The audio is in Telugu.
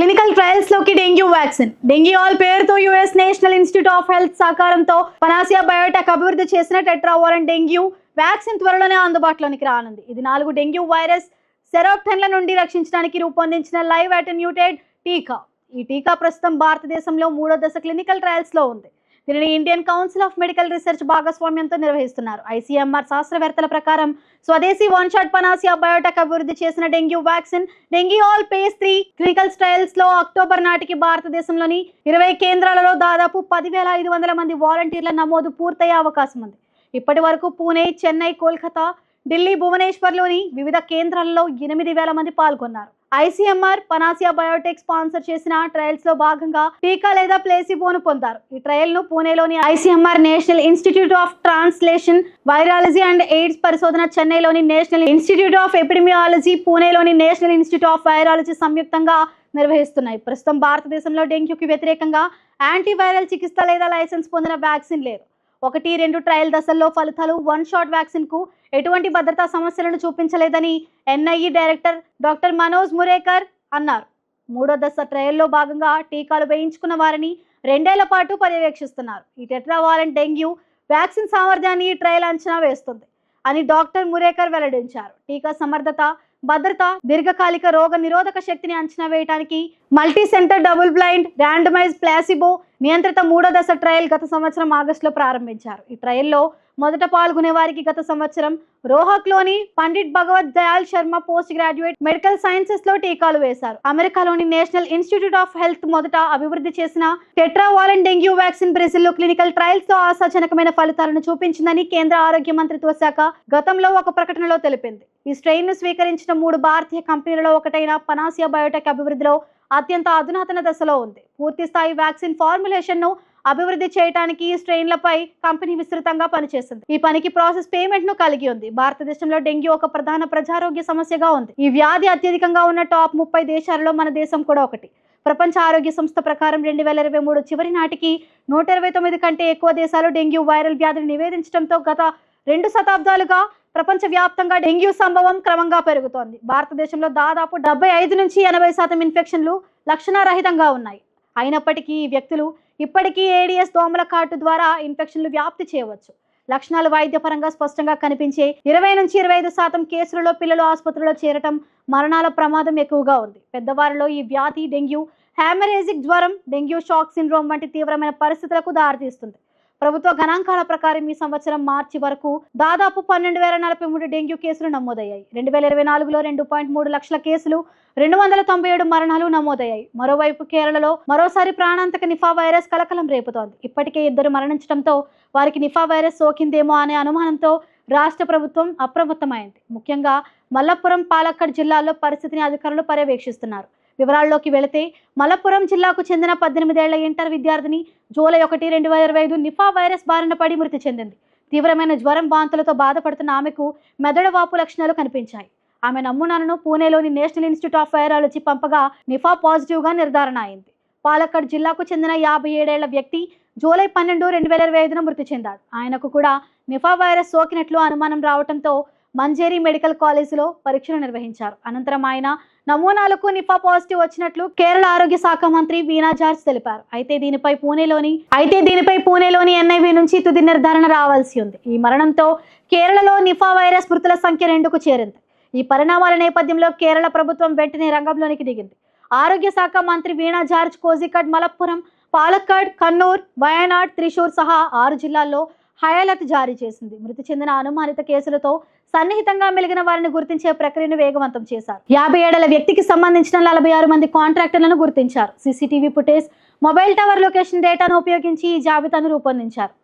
క్లినికల్ ట్రయల్స్లోకి డెంగ్యూ వ్యాక్సిన్ డెంగ్యూ ఆల్ పేరుతో US National Institute of Health సహకారంతో పనాసియా బయోటెక్ అభివృద్ధి చేసిన టెట్రావోరన్ డెంగ్యూ వ్యాక్సిన్ త్వరలోనే అందుబాటులోనికి రానుంది. ఇది నాలుగు డెంగ్యూ వైరస్ సెరోప్టెన్ల నుండి రక్షించడానికి రూపొందించిన లైవ్ అటెన్యూటెడ్ టీకా. ఈ టీకా ప్రస్తుతం భారతదేశంలో మూడో దశ క్లినికల్ ట్రయల్స్లో ఉంది. దీనిని Indian Council of Medical Research భాగస్వామ్యంతో నిర్వహిస్తున్నారు. ఐసీఎంఆర్ శాస్త్రవేత్తల ప్రకారం స్వదేశీ వన్ షాట్ పనాసియా బయోటెక్ అభివృద్ధి చేసిన dengue vaccine dengue all phase three clinical ట్రయల్స్లో October నాటికి భారతదేశంలోని ఇరవై కేంద్రాలలో దాదాపు పదివేల ఐదు వందల మంది వాలంటీర్ల నమోదు పూర్తయ్యే అవకాశం ఉంది. ఇప్పటి వరకు పూణే చెన్నై కోల్కతా ఢిల్లీ భువనేశ్వర్లోని వివిధ కేంద్రాల్లో ఎనిమిది వేల మంది పాల్గొన్నారు. ఐసీఎంఆర్ పనాసియా బయోటెక్ స్పాన్సర్ చేసిన ట్రయల్స్లో భాగంగా టీకా లేదా ప్లేసిబోను పొందారు. ఈ ట్రయల్ను పూణేలోని ICMR national institute of translation virology and AIDS పరిశోధన చెన్నైలోని నేషనల్ ఇన్స్టిట్యూట్ ఆఫ్ ఎపిడమియాలజీ పూణేలోని నేషనల్ ఇన్స్టిట్యూట్ ఆఫ్ వైరాలజీ సంయుక్తంగా నిర్వహిస్తున్నాయి. ప్రస్తుతం భారతదేశంలో డెంగ్యూకి వ్యతిరేకంగా యాంటీవైరల్ చికిత్స లేదా లైసెన్స్ పొందిన వ్యాక్సిన్ లేదు. ఒకటి రెండు ట్రయల్ దశల్లో ఫలితాలు వన్ షాట్ వ్యాక్సిన్కు ఎటువంటి భద్రతా సమస్యలను చూపించలేదని NIE director doctor Manoj Murekar అన్నారు. మూడో దశ ట్రయల్లో భాగంగా టీకాలు వేయించుకున్న వారిని రెండేళ్ళ పాటు పర్యవేక్షిస్తున్నారు. ఈ టెట్రావాలెంట్ డెంగ్యూ వ్యాక్సిన్ సామర్థ్యాన్ని ఈ ట్రయల్ అంచనా వేస్తుంది అని డాక్టర్ మురేకర్ వెల్లడించారు. టీకా సమర్థత భద్రత దీర్ఘకాలిక రోగ నిరోధక శక్తిని అంచనా వేయడానికి multi centre double blind randomise placebo నియంత్రిత మూడో దశ ట్రయల్ గత సంవత్సరం ఆగస్టులో ప్రారంభించారు. ఈ ట్రయల్లో మొదట పాల్గొనే వారికి గత సంవత్సరం రోహక్లోని Pandit Bhagwat Dayal Sharma post graduate medical సైన్సెస్లో టీకాలు వేశారు. అమెరికాలోని నేషనల్ ఇన్స్టిట్యూట్ ఆఫ్ హెల్త్ మొదట అభివృద్ధి చేసిన టెట్రావాలన్ డెంగ్యూ వ్యాక్సిన్ బ్రెజిల్లో క్లినికల్ ట్రయల్స్తో ఆశాజనకమైన ఫలితాలను చూపించిందని కేంద్ర ఆరోగ్య మంత్రిత్వ శాఖ గతంలో ఒక ప్రకటనలో తెలిపింది. ఈ స్ట్రెయిన్ను స్వీకరించిన మూడు భారతీయ కంపెనీలలో ఒకటైన పనాసియా బయోటెక్ అభివృద్ధిలో అత్యంత అధునాతన దశలో ఉంది. పూర్తి స్థాయి వ్యాక్సిన్ ఫార్ములేషన్ను అభివృద్ధి చేయడానికి ఈ స్ట్రెయిన్లపై కంపెనీ విస్తృతంగా పనిచేస్తుంది ఈ పనికి ప్రాసెస్ పేమెంట్ను కలిగి ఉంది. భారతదేశంలో డెంగ్యూ ఒక ప్రధాన ప్రజారోగ్య సమస్యగా ఉంది. ఈ వ్యాధి అత్యధికంగా ఉన్న టాప్ ముప్పై దేశాలలో మన దేశం కూడా ఒకటి. ప్రపంచ ఆరోగ్య సంస్థ ప్రకారం రెండు వేల ఇరవై మూడు చివరి నాటికి నూట ఇరవై తొమ్మిది కంటే ఎక్కువ దేశాలు డెంగ్యూ వైరల్ వ్యాధిని నివేదించడంతో గత రెండు శతాబ్దాలుగా ప్రపంచ వ్యాప్తంగా డెంగ్యూ సంభవం క్రమంగా పెరుగుతోంది. భారతదేశంలో దాదాపు డెబ్బై ఐదు నుంచి ఎనభై శాతం ఇన్ఫెక్షన్లు లక్షణారహితంగా ఉన్నాయి. అయినప్పటికీ ఈ వ్యక్తులు ఇప్పటికీ ఏడిఎస్ దోమల కాటు ద్వారా ఇన్ఫెక్షన్లు వ్యాప్తి చేయవచ్చు. లక్షణాలు వైద్యపరంగా స్పష్టంగా కనిపించే ఇరవై నుంచి ఇరవై ఐదు శాతం కేసులలో పిల్లలు ఆసుపత్రిలో చేరటం మరణాల ప్రమాదం ఎక్కువగా ఉంది. పెద్దవారిలో ఈ వ్యాధి డెంగ్యూ హ్యామరేజిక్ జ్వరం డెంగ్యూ షాక్ సిండ్రోమ్ వంటి తీవ్రమైన పరిస్థితులకు దారితీస్తుంది. ప్రభుత్వ గణాంకాల ప్రకారం ఈ సంవత్సరం మార్చి వరకు దాదాపు పన్నెండు వేల నలభై మూడు డెంగ్యూ కేసులు నమోదయ్యాయి. రెండు వేల ఇరవై నాలుగులో రెండు పాయింట్ మూడు లక్షల కేసులు రెండు వందల తొంభై ఏడు మరణాలు నమోదయ్యాయి. మరోవైపు కేరళలో మరోసారి ప్రాణాంతక నిఫా వైరస్ కలకలం రేపుతోంది. ఇప్పటికే ఇద్దరు మరణించడంతో వారికి నిఫా వైరస్ సోకిందేమో అనే అనుమానంతో రాష్ట్ర ప్రభుత్వం అప్రమత్తమైంది. ముఖ్యంగా మల్లపురం పాలక్కడ్ జిల్లాల్లో పరిస్థితిని అధికారులు పర్యవేక్షిస్తున్నారు. వివరాల్లోకి వెళితే మలప్పురం జిల్లాకు చెందిన పద్దెనిమిదేళ్ళ ఇంటర్ విద్యార్థిని జూలై ఒకటి రెండు వేల ఇరవై ఐదు నిఫా వైరస్ బారిన పడి మృతి చెందింది. తీవ్రమైన జ్వరం బాంతులతో బాధపడుతున్న ఆమెకు మెదడు వాపు లక్షణాలు కనిపించాయి. ఆమె నమూనాలను పూణేలోని నేషనల్ ఇన్స్టిట్యూట్ ఆఫ్ వైరాలజీ పంపగా నిఫా పాజిటివ్గా నిర్ధారణ అయింది. పాలక్కడ్ జిల్లాకు చెందిన యాభై ఏడేళ్ళ వ్యక్తి జూలై పన్నెండు రెండు వేల ఇరవై ఐదున మృతి చెందాడు. ఆయనకు కూడా నిఫా వైరస్ సోకినట్లు అనుమానం రావడంతో మంజేరి మెడికల్ కాలేజీలో పరీక్షలు నిర్వహించారు. అనంతరం ఆయన నమూనాలకు నిఫా పాజిటివ్ వచ్చినట్లు కేరళ ఆరోగ్య శాఖ మంత్రి వీణా జార్జ్ తెలిపారు. అయితే దీనిపై పూణేలోని అయితే దీనిపై పూణేలోని ఎన్ఐవి నుంచి తుది నిర్ధారణ రావాల్సి ఉంది. ఈ మరణంతో కేరళలో నిఫా వైరస్ మృతుల సంఖ్య రెండుకు చేరింది. ఈ పరిణామాల నేపథ్యంలో కేరళ ప్రభుత్వం వెంటనే రంగంలోనికి దిగింది. ఆరోగ్య శాఖ మంత్రి వీణా జార్జ్ కోజికడ్ మలప్పురం పాలక్కడ్ కన్నూర్ వయనాడ్ త్రిశూర్ సహా ఆరు జిల్లాల్లో హై అలర్ట్ జారీ చేసింది. మృతి చెందిన అనుమానిత కేసులతో సన్నిహితంగా మెలిగిన వారిని గుర్తించే ప్రక్రియను వేగవంతం చేశారు. యాభై ఏడల వ్యక్తికి సంబంధించిన నలభై ఆరు మంది కాంట్రాక్టర్లను గుర్తించారు. CCTV footage mobile tower location డేటాను ఉపయోగించి ఈ జాబితాను రూపొందించారు.